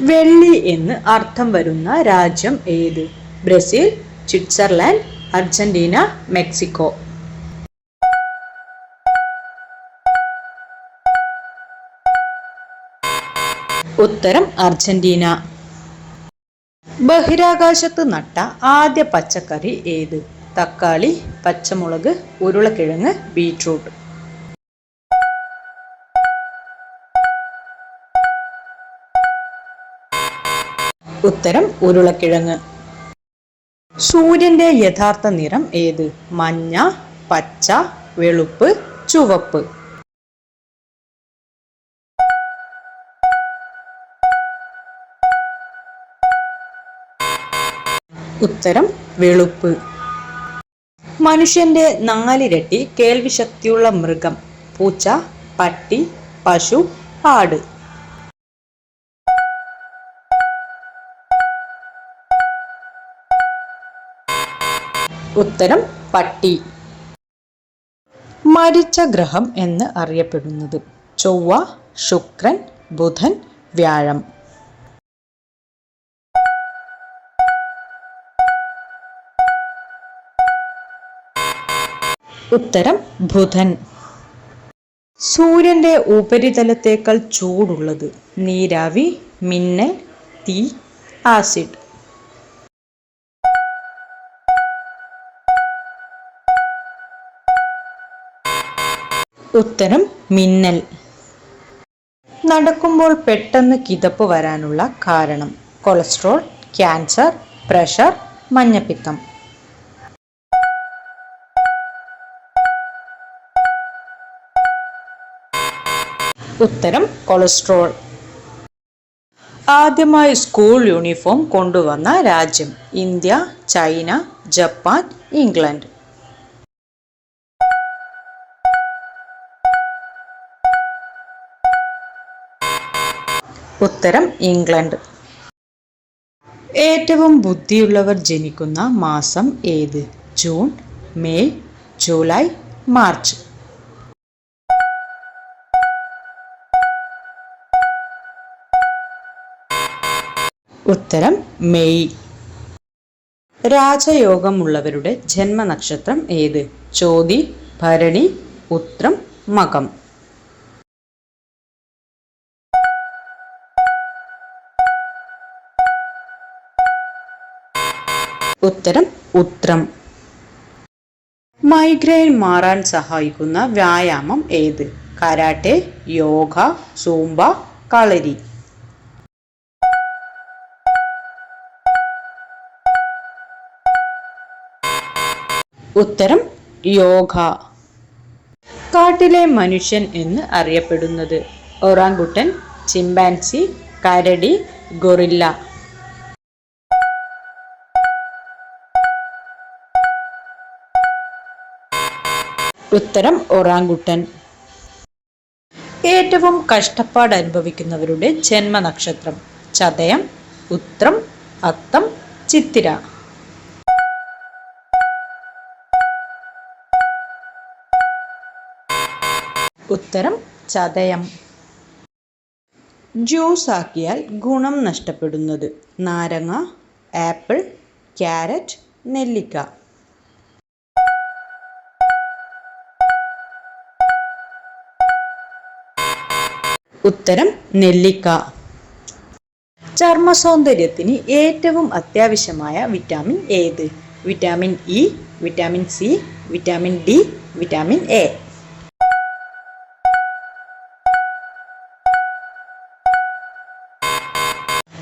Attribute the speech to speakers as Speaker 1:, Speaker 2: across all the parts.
Speaker 1: വെള്ളി എന്ന് അർത്ഥം വരുന്ന രാജ്യം ഏത്? Brazil Switzerland Argentina Mexico. ഉത്തരം അർജന്റീന. ബഹിരാകാശത്ത് നട്ട ആദ്യ പച്ചക്കറി ഏത്? തക്കാളി പച്ചമുളക് ഉരുളക്കിഴങ്ങ് ബീട്രൂട്ട്. ഉത്തരം ഉരുളക്കിഴങ്ങ്. സൂര്യന്റെ യഥാർത്ഥ നിറം ഏത്? മഞ്ഞ പച്ച വെളുപ്പ് ചുവപ്പ്. ഉത്തരം വെളുപ്പ്. മനുഷ്യന്റെ നാലിരട്ടി കേൾവിശക്തിയുള്ള മൃഗം. പൂച്ച പട്ടി പശു ആട്. ഉത്തരം പട്ടി. മരിച്ച ഗ്രഹം എന്ന് അറിയപ്പെടുന്നത് ചൊവ്വ ശുക്രൻ ബുധൻ വ്യാഴം. ഉത്തരം ബുധൻ. സൂര്യന്റെ ഉപരിതലത്തേക്കാൾ ചൂടുള്ളത് നീരാവി മിന്നൽ തീ ആസിഡ്. ഉത്തരം മിന്നൽ. നടക്കുമ്പോൾ പെട്ടെന്ന് കിതപ്പ് വരാനുള്ള കാരണം കൊളസ്ട്രോൾ ക്യാൻസർ പ്രഷർ മഞ്ഞപ്പിത്തം. ഉത്തരം കൊളസ്ട്രോൾ. ആദ്യമായി സ്കൂൾ യൂണിഫോം കൊണ്ടുവന്ന രാജ്യം ഇന്ത്യ ചൈന ജപ്പാൻ ഇംഗ്ലണ്ട്. ഉത്തരം ഇംഗ്ലണ്ട്. ഏറ്റവും ബുദ്ധിയുള്ളവർ ജനിക്കുന്ന മാസം ഏത്? June May July March. ഉത്തരം മെയ്. രാജയോഗമുള്ളവരുടെ ജന്മനക്ഷത്രം ഏത്? ചോതി ഭരണി ഉത്രം മകം. ഉത്തരം ഉത്രം. മൈഗ്രെയിൻ മാറാൻ സഹായിക്കുന്ന വ്യായാമം ഏത്? Karate yoga zumba kalari. ഉത്തരം യോഗ. കാട്ടിലെ മനുഷ്യൻ എന്ന് അറിയപ്പെടുന്നത്. ഒറാങ്കുട്ടൻ ചിമ്പാൻസി കരടി ഗൊറില്ല. ഉത്തരം ഒറാങ്കുട്ടൻ. ഏറ്റവും കഷ്ടപ്പാട് അനുഭവിക്കുന്നവരുടെ ജന്മനക്ഷത്രം. ചതയം ഉത്രം അത്തം ചിത്തിര. ഉത്തരം ചതയം. ജ്യൂസ് ആക്കിയാൽ ഗുണം നഷ്ടപ്പെടുന്നത് നാരങ്ങ ആപ്പിൾ ക്യാരറ്റ് നെല്ലിക്ക. ഉത്തരം നെല്ലിക്ക. ചർമ്മ സൗന്ദര്യത്തിന് ഏറ്റവും അത്യാവശ്യമായ വിറ്റാമിൻ ഏത്? Vitamin E vitamin C vitamin D vitamin A.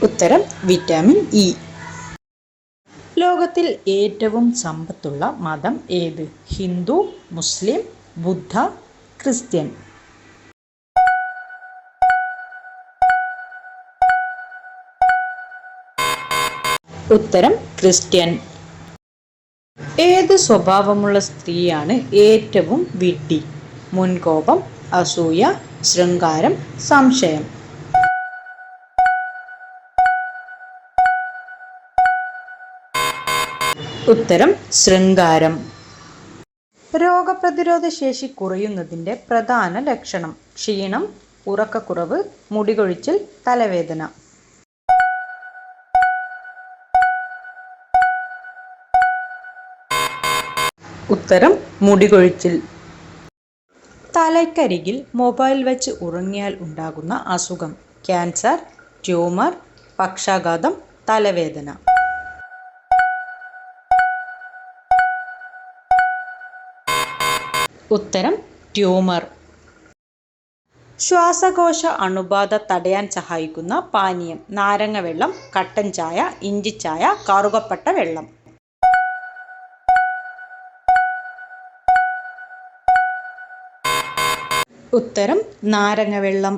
Speaker 1: ഉത്തരം വിറ്റാമിൻ ഇ. ലോകത്തിൽ ഏറ്റവും സമ്പത്തുള്ള മതം ഏത്? Hindu Muslim Buddha Christian. ഉത്തരം ക്രിസ്ത്യൻ. ഏത് സ്വഭാവമുള്ള സ്ത്രീയാണ് ഏറ്റവും വിഡ്ഢി മുൻകോപം അസൂയ ശൃംഗാരം സംശയം. ഉത്തരം ശൃംഗാരം. രോഗപ്രതിരോധ ശേഷി കുറയുന്നതിന്റെ പ്രധാന ലക്ഷണം ക്ഷീണം ഉറക്കക്കുറവ് മുടികൊഴിച്ചിൽ തലവേദന. ഉത്തരം മുടികൊഴിച്ചിൽ. തലയ്ക്കരികിൽ മൊബൈൽ വെച്ച് ഉറങ്ങിയാൽ ഉണ്ടാകുന്ന അസുഖം. ക്യാൻസർ ട്യൂമർ പക്ഷാഘാതം തലവേദന. ഉത്തരം ട്യൂമർ. ശ്വാസകോശ അണുബാധ തടയാൻ സഹായിക്കുന്ന പാനീയം നാരങ്ങ വെള്ളം കട്ടൻ ചായ ഇഞ്ചിച്ചായ കറുകപ്പട്ട വെള്ളം. ഉത്തരം നാരങ്ങ വെള്ളം